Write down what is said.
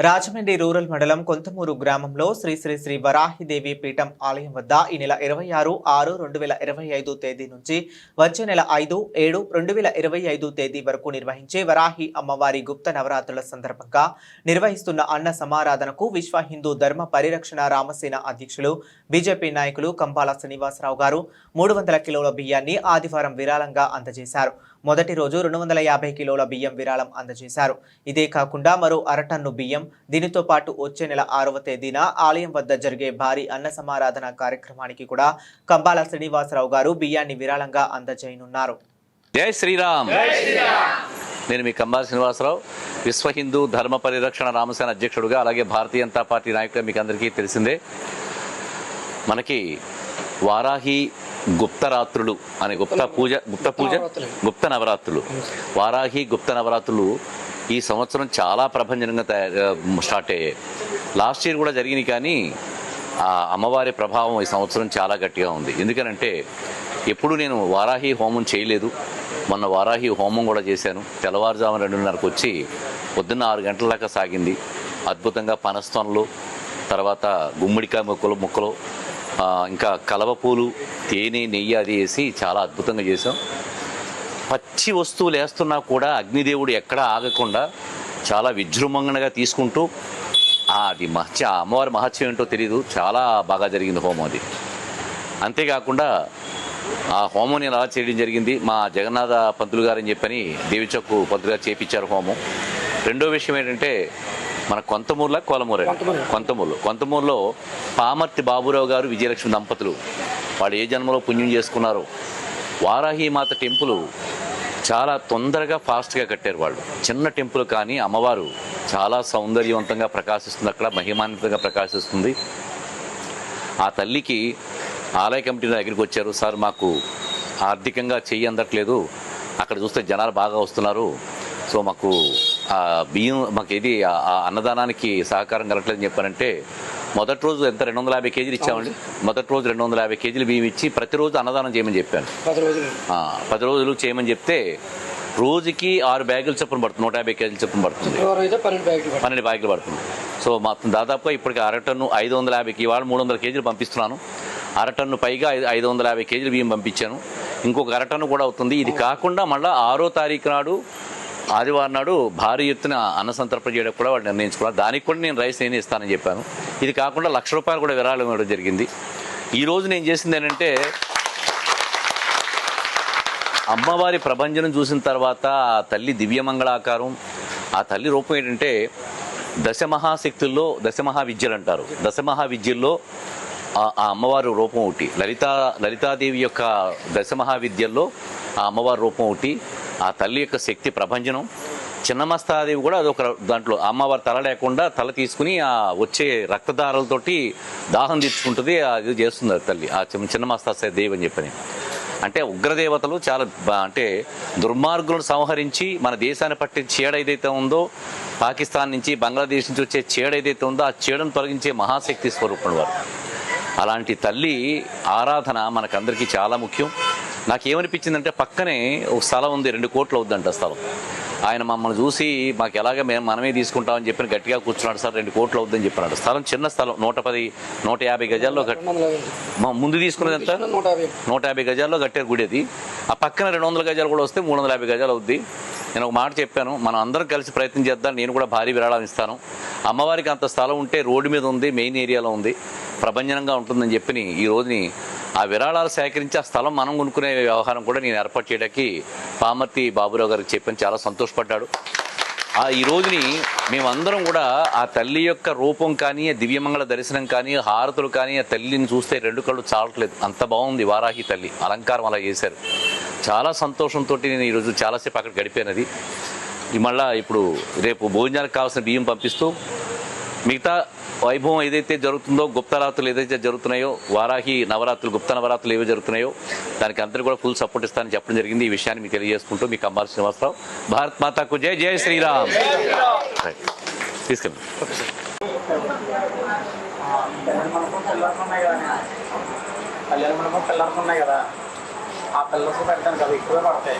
Rajahmundry rural మండలం కొంతమూరు గ్రామంలో శ్రీ శ్రీ శ్రీ వరాహిదేవి పీఠం ఆలయం వద్ద ఈ నెల ఇరవై ఆరు ఆరు రెండు వేల ఇరవై ఐదు తేదీ నుంచి వచ్చే నెల ఐదు ఏడు రెండు వేల ఇరవై ఐదు తేదీ వరకు నిర్వహించే వరాహి అమ్మవారి గుప్త నవరాత్రుల సందర్భంగా నిర్వహిస్తున్న అన్న సమారాధనకు విశ్వ హిందూ ధర్మ పరిరక్షణ రామసేన అధ్యక్షులు బీజేపీ నాయకులు కంబాల శ్రీనివాసరావు గారు మూడు వందల కిలోల బియ్యాన్ని ఆదివారం విరాళంగా అందజేశారు. మొదటి రోజు రెండు వందల యాభై కిలోల బియ్యం విరాళం అందజేశారు. ఇదే కాకుండా మరో అరటన్ను బియ్యం దీనితో పాటు వచ్చే నెల ఆరవ తేదీన ఆలయం వద్ద జరిగే భారీ అన్న సమారాధన కార్యక్రమానికి కూడా కంబాల శ్రీనివాసరావు గారు బియ్యాన్ని విరాళంగా అందజేయనున్నారు. జై శ్రీరామ్. నేను మీ కంబాల శ్రీనివాసరావు విశ్వ హిందూ ధర్మ పరిరక్షణ రామసేన అధ్యక్షుడుగా అలాగే భారతీయ జనతా పార్టీ నాయకుడిగా మీకు అందరికీ తెలిసిందే. మనకి వారాహి గుప్త రాత్రులు అనే గుప్త పూజ గుప్త పూజ? గుప్త నవరాత్రులు. వారాహి గుప్త నవరాత్రులు ఈ సంవత్సరం చాలా ప్రభంజనంగా తయారు స్టార్ట్ అయ్యాయి. లాస్ట్ ఇయర్ కూడా జరిగినాయి కానీ ఆ అమ్మవారి ప్రభావం ఈ సంవత్సరం చాలా గట్టిగా ఉంది. ఎందుకనంటే ఎప్పుడు నేను వారాహి హోమం చేయలేదు. మొన్న వారాహి హోమం కూడా చేశాను. తెల్లవారుజామున రెండున్నరకు వచ్చి పొద్దున్న ఆరు గంటల దాకా సాగింది. అద్భుతంగా పనస్తోనలు తర్వాత గుమ్మడికాయ మొక్కలు మొక్కలు ఇంకా కలవ పూలు తేనె నెయ్యి అది వేసి చాలా అద్భుతంగా చేసాం పచ్చి వస్తువులు వేస్తున్నా కూడా అగ్నిదేవుడు ఎక్కడా ఆగకుండా చాలా విజృంభంగా తీసుకుంటూ అది మహత్య అమ్మవారి మహత్యం ఏంటో తెలియదు చాలా బాగా జరిగింది హోమం అది. అంతేకాకుండా ఆ హోమం నేను అలా చేయడం జరిగింది మా జగన్నాథ పంతులు అని చెప్పని దేవిచక్కు పంతులు గారు చేపించారు హోమం. రెండో విషయం ఏంటంటే మన కొంతమూరులో కోలమూరు. కొంతమూరులో. కొంతమూరులో పామర్తి బాబురావు గారు విజయలక్ష్మి దంపతులు. వాళ్ళు ఏ జన్మలో పుణ్యం చేసుకున్నారో. వారాహి మాత టెంపుల్ చాలా తొందరగా ఫాస్ట్గా కట్టారు వాళ్ళు. చిన్న టెంపుల్ కానీ అమ్మవారు చాలా సౌందర్యవంతంగా ప్రకాశిస్తుంది. అక్కడ మహిమాన్వితంగా ప్రకాశిస్తుంది. ఆ తల్లికి ఆలయ కమిటీ దగ్గరికి వచ్చారు. సార్ మాకు ఆర్థికంగా చెయ్యి అందట్లేదు. అక్కడ చూస్తే జనాలు బాగా వస్తున్నారు. సో మాకు బియ్యం మాకు ఏది అన్నదానానికి సహకారం కలగట్లేదని చెప్పారంటే మొదటి రోజు ఎంత రెండు వందల యాభై కేజీలు ఇచ్చామండి. మొదటి రోజు రెండు వందల యాభై కేజీలు బియ్యం ఇచ్చి ప్రతిరోజు అన్నదానం చేయమని చెప్పాను. పది రోజులు. చేయమని చెప్తే రోజుకి ఆరు బ్యాగులు చొప్పున పడుతుంది నూట యాభై కేజీలు చొప్పున పడుతుంది. పన్నెండు బ్యాగులు పడుతుంది. సో మొత్తం దాదాపుగా ఇప్పటికి అరటన్ను ఐదు వందల యాభైకి ఇవాళ మూడు వందల కేజీలు పంపిస్తున్నాను. అరటన్ను పైగా ఐదు వందల యాభై కేజీలు బియ్యం పంపించాను. ఇంకొక అరటన్ను కూడా అవుతుంది. ఇది కాకుండా మళ్ళీ ఆరో తారీఖు నాడు ఆదివారం నాడు భారీ ఎత్తున అన్న సంతర్పణ చేయడం కూడా వాళ్ళు నిర్ణయించుకున్నారు. దానికి కూడా నేను రైస్ నేను ఇస్తానని చెప్పాను. ఇది కాకుండా లక్ష రూపాయలు కూడా విరాళం ఇవ్వడం జరిగింది. ఈ రోజు నేను చేసింది ఏంటంటే అమ్మవారి ప్రభంజనం చూసిన తర్వాత ఆ తల్లి దివ్యమంగళాకారం ఆ తల్లి రూపం ఏంటంటే దశమహాశక్తుల్లో దశమహా విద్యలు అంటారు దశమహా విద్యల్లో ఆ ఆ అమ్మవారి రూపం ఒకటి. లలిత లలితాదేవి యొక్క దశమహా విద్యల్లో ఆ అమ్మవారి రూపం ఒకటి. ఆ తల్లి యొక్క శక్తి ప్రభంజనం. చిన్నమస్తాదేవి కూడా అదొక దాంట్లో అమ్మవారి తల లేకుండా తల తీసుకుని ఆ వచ్చే రక్తదారాలతోటి దాహం తీర్చుకుంటుంది అది చేస్తుంది ఆ తల్లి. ఆ చిన్న చిన్నమస్తా దేవి అని చెప్పని. అంటే ఉగ్రదేవతలు చాలా అంటే దుర్మార్గులను సంహరించి మన దేశాన్ని పట్టే చీడ ఏదైతే ఉందో పాకిస్తాన్ నుంచి బంగ్లాదేశ్ నుంచి వచ్చే చీడ ఏదైతే ఉందో ఆ చీడను తొలగించే మహాశక్తి స్వరూపం వారు. అలాంటి తల్లి ఆరాధన మనకందరికీ చాలా ముఖ్యం. నాకేమనిపించిందంటే పక్కనే ఒక స్థలం ఉంది రెండు కోట్లు అవుద్దంట స్థలం. ఆయన మమ్మల్ని చూసి మాకు ఎలాగ మేము మనమే తీసుకుంటామని చెప్పి గట్టిగా కూర్చున్నాడు సార్ రెండు కోట్లు అవుద్దని చెప్పినాడు. స్థలం చిన్న స్థలం నూట పది నూట యాభై గజాల్లో మా ముందు తీసుకున్నది ఎంత? నూట యాభై నూట యాభై గజాల్లో కట్టారు గుడి అది. ఆ పక్కన రెండు వందల గజాలు కూడా వస్తే మూడు వందల యాభై గజాలు అవుద్ది. నేను ఒక మాట చెప్పాను మనం అందరం కలిసి ప్రయత్నం చేద్దాం నేను కూడా భారీ విరాళం ఇస్తాను. అమ్మవారికి అంత స్థలం ఉంటే రోడ్డు మీద ఉంది మెయిన్ ఏరియాలో ఉంది ప్రభంజనంగా ఉంటుందని చెప్పి ఈ రోజుని ఆ విరాళాలు సేకరించి ఆ స్థలం మనం కొనుక్కునే వ్యవహారం కూడా నేను ఏర్పాటు చేయడానికి పామర్తి బాబురావు గారికి చెప్పని. చాలా సంతోషపడ్డాడు. ఆ ఈ రోజుని మేమందరం కూడా ఆ తల్లి యొక్క రూపం కానీ ఆ దివ్యమంగళ దర్శనం కానీ హారతులు కానీ ఆ తల్లిని చూస్తే రెండు కళ్ళు చాలట్లేదు అంత బాగుంది వారాహి తల్లి. అలంకారం అలా చేశారు. చాలా సంతోషంతో నేను ఈరోజు చాలాసేపు అక్కడ గడిపానది ఈ మళ్ళీ ఇప్పుడు రేపు భోజనాలకు కావాల్సిన బియ్యం పంపిస్తూ మిగతా వైభవం ఏదైతే జరుగుతుందో గుప్తరాత్రులు ఏదైతే జరుగుతున్నాయో వారాహి నవరాత్రులు గుప్త నవరాత్రులు ఏవి జరుగుతున్నాయో దానికి అందరూ కూడా ఫుల్ సపోర్ట్ ఇస్తానని చెప్పడం జరిగింది. ఈ విషయాన్ని మీకు తెలియజేసుకుంటూ మీకు అమ్మారు శ్రీనివాసరావు. భారత్ మాతాకు జై జై శ్రీరామ్. తీసుకెళ్ళి తీసుకెళ్ళండి కళ్యాణ మండపం పిల్లర్స్ ఉన్నాయి కదా. కళ్యాణ పిల్లర్స్ కదా ఎక్కువే పడతాయి.